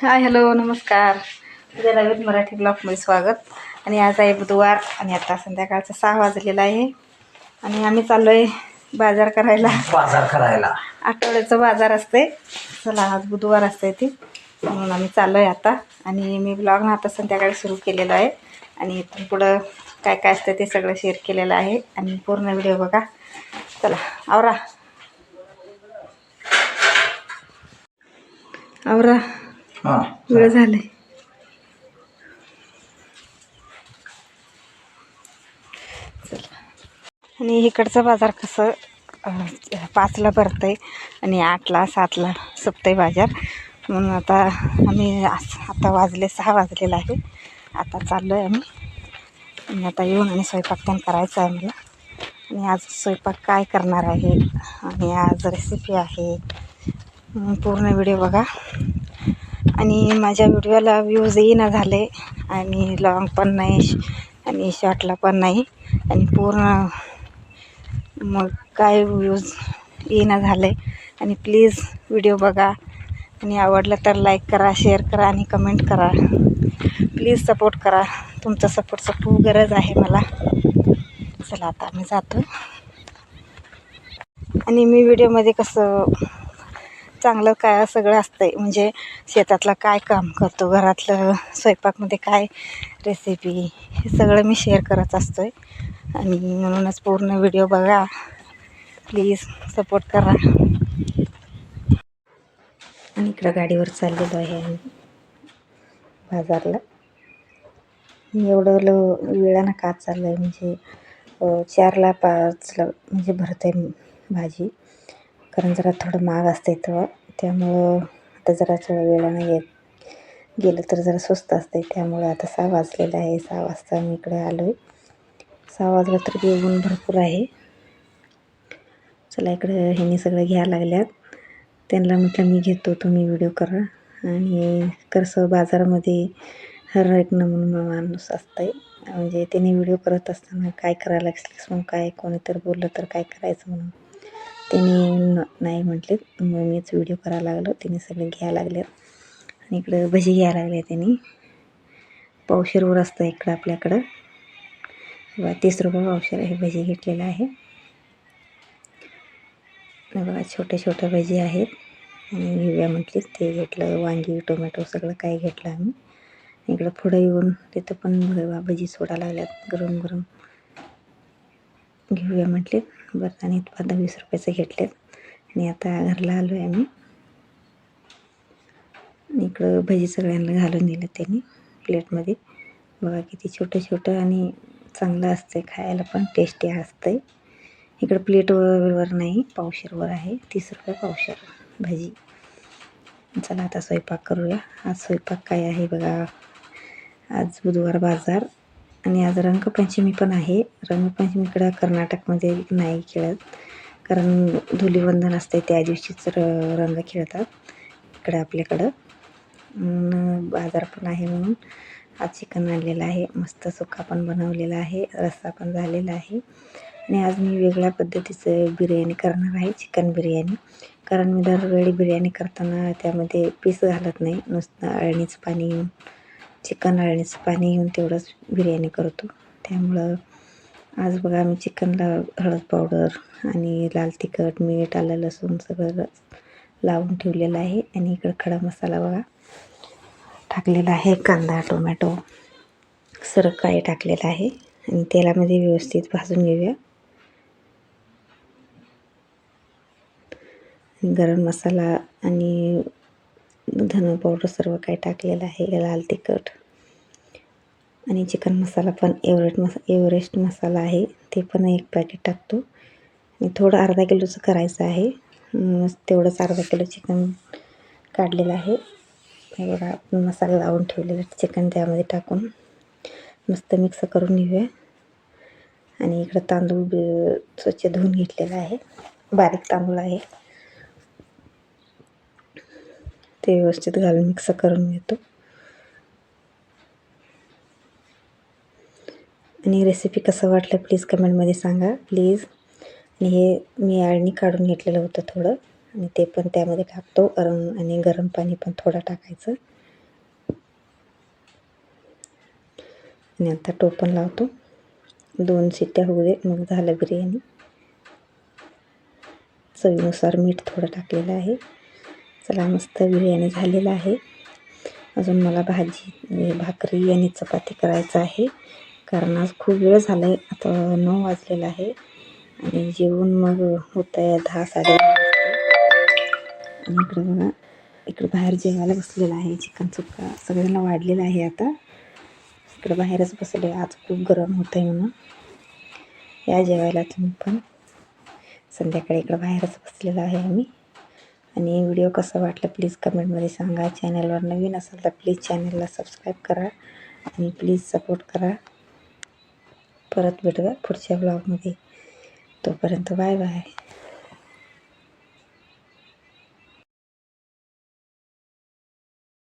Hi hello नमस्कार. उद्या नवीन मराठी ब्लॉगमध्ये स्वागत. आणि आज आहे बुधवार आणि आता संध्याकाळचा सहा वाजलेला आहे. आणि आम्ही चाललो आहे बाजार करायला. बाजार करायला. आठवड्याचं बाजार असते चला आज बुधवार असते ती. म्हणून आम्ही चाललो आहे आता. आणि मी ब्लॉग ना आता संध्याकाळी सुरू केलेला आहे. आणि इथून पुढं काय काय असतं ते सगळं शेअर केलेलं आहे. आणि पूर्ण व्हिडिओ बघा. चला आवरा. आवरा. वेळ झाले आणि इकडचं बाजार कसं पाचला भरतं आहे आणि आठला सातला सपतं आहे बाजार. म्हणून आता आम्ही आता वाजले सहा वाजलेला आहे. आता चाललो आहे आम्ही. आणि आता येऊन आणि स्वयंपाक पण करायचा आहे मला आणि आज स्वयंपाक काय करणार आहे? आणि आज रेसिपी आहे. पूर्ण व्हिडिओ बघा. आणि माझ्या व्हिडिओला व्ह्यूज येईना झाले आणि लॉंग पण नाही श- आणि शॉर्टला पण नाही आणि पूर्ण मग काय व्ह्यूज येईना झाले. आणि प्लीज व्हिडिओ बघा. आणि आवडलं तर लाईक करा शेअर करा आणि कमेंट करा. प्लीज सपोर्ट करा. तुमचा सपोर्टचं खूप गरज आहे मला. चला आता मी जातो. आणि मी व्हिडिओमध्ये कसं चांगलं काय सगळं असतं आहे म्हणजे शेतातलं काय काम करतो घरातलं स्वयंपाकमध्ये काय रेसिपी हे सगळं मी शेअर करत असतो आहे आणि म्हणूनच पूर्ण व्हिडिओ बघा. प्लीज सपोर्ट करा. आणि इकडं गाडीवर चाललेलो आहे आम्ही. बाजारला. एवढं लो वेळानं का चाललं आहे म्हणजे चारला पाचला म्हणजे भरत आहे भाजी. कारण जरा थोडं महाग असतं तेव्हा त्यामुळं आता जरा थोडं वेळानं येत गेलं तर जरा स्वस्त असते त्यामुळं आता सहा वाजलेलं आहे. सहा वाजता मी इकडे आलो आहे सहा वाजलं तर बी ऊन भरपूर आहे. चला इकडं ह्यांनी सगळं घ्यायला लागल्यात. त्यांना म्हटलं मी घेतो तुम्ही व्हिडिओ करा. आणि कसं बाजारामध्ये हर एक नमुना माणूस असतं म्हणजे त्यांनी व्हिडिओ करत असताना काय करायला लागलीस मग काय कोणीतरी बोललं तर काय करायचं म्हणून. त्यांनी न नाही म्हटले. मग मीच व्हिडिओ करायला लागलो. त्यांनी सगळे घ्यायला लागले. आणि इकडं भजी घ्यायला लागले त्यांनी पावशेरवर असतं इकडं आपल्याकडं. बघा तीस रुपये पावशेर हे भजी घेतलेलं आहे. बघा छोट्या छोट्या भजी आहेत. आणि हिव्या म्हटलीच ते घेतलं वांगी टोमॅटो सगळं काय घेतलं आम्ही. इकडं पुढं येऊन तिथं पण भ- भजी सोडा लागल्यात. गरम गरम घेऊया म्हटले. बरं आणि पंधरा वीस रुपयाचं घेतलेत. आणि आता घरला आलो आहे आम्ही इकडं भजी सगळ्यांना घालून दिलं त्यांनी प्लेटमध्ये. बघा किती छोटं छोटं आणि चांगलं असतं खायला पण टेस्टी असतं इकडं प्लेटवर नाही पावशेरवर आहे. तीस रुपये पावशेर भजी. चला आता स्वयंपाक करूया. आज स्वयंपाक काय आहे बघा. आज बुधवार बाजार. आणि आज रंगपंचमी पण आहे. रंगपंचमीकडं कर्नाटकमध्ये नाही खेळत. कारण धुलीवंदन असते त्या दिवशीच र रंग खेळतात इकडं आपल्याकडं. म्हणून बाजार पण आहे म्हणून आज चिकन आणलेलं आहे. मस्त सुका पण बनवलेला आहे रस्सा पण झालेला आहे. आणि आज मी वेगळ्या पद्धतीचं बिर्याणी करणार आहे चिकन बिर्याणी. कारण मी दरवेळी बिर्याणी करताना त्यामध्ये पीस घालत नाही. नुसतं अळणीचं पाणी चिकन अळणीचं पाणी घेऊन तेवढंच बिर्याणी करतो. त्यामुळं आज बघा मी चिकनला हळद पावडर आणि लाल तिखट मीठ आलं लसूण सगळं लावून ठेवलेलं आहे. आणि इकडं खडा मसाला बघा टाकलेला आहे कांदा टोमॅटो सरक काही टाकलेलं आहे. आणि तेलामध्ये व्यवस्थित भाजून घेऊया. गरम मसाला आणि धन पावडर सर्व काही टाकलेलं आहे लाल तिखट. आणि चिकन मसाला पण एवरेट मसा एव्हरेस्ट मसाला आहे ते पण एक पॅकेट टाकतो. आणि थोडं अर्धा किलोचं करायचं आहे. तेवढंच अर्धा किलो चिकन काढलेलं आहे. एवढा बघा मसाला लावून ठेवलेला चिकन त्यामध्ये टाकून. मस्त मिक्स करून घेऊया. आणि इकडं तांदूळ स्वच्छ धुवून घेतलेला आहे. बारीक तांदूळ आहे. ते व्यवस्थित घालून मिक्स करून घेतो. आणि रेसिपी कसं वाटलं प्लीज कमेंटमध्ये सांगा प्लीज आणि हे मी आळणी काढून घेतलेलं होतं थोडं. आणि ते पण त्यामध्ये टाकतो गरम आणि गरम पाणी पण थोडं टाकायचं. आणि आता टोपण लावतो. दोन शिट्ट्या होऊ दे मग झालं बिर्याणी. चवीनुसार मीठ थोडं टाकलेलं आहे. चला मस्त बिर्याणी झालेला आहे. अजून मला भाजी म्हणजे भाकरी आणि चपाती करायचं आहे. कारण आज खूप वेळ झाला आहे आता नऊ वाजलेला आहे. आणि जेवून मग होत आहे दहा साडे आणि इकडं बघा इकडं बाहेर जेवायला बसलेलं आहे. चिकन चुक्का सगळ्यांना वाढलेलं आहे आता. इकडं बाहेरच बसले आज खूप गरम होतं आहे म्हणून. या जेवायला तुम्ही पण. संध्याकाळी इकडं बाहेरच बसलेलं आहे आम्ही. आणि व्हिडिओ कसा वाटला प्लीज कमेंटमध्ये सांगा. चॅनलवर नवीन असाल तर प्लीज चॅनलला सबस्क्राईब करा आणि प्लीज सपोर्ट करा. परत भेटूया पुढच्या ब्लॉगमध्ये तोपर्यंत बाय बाय.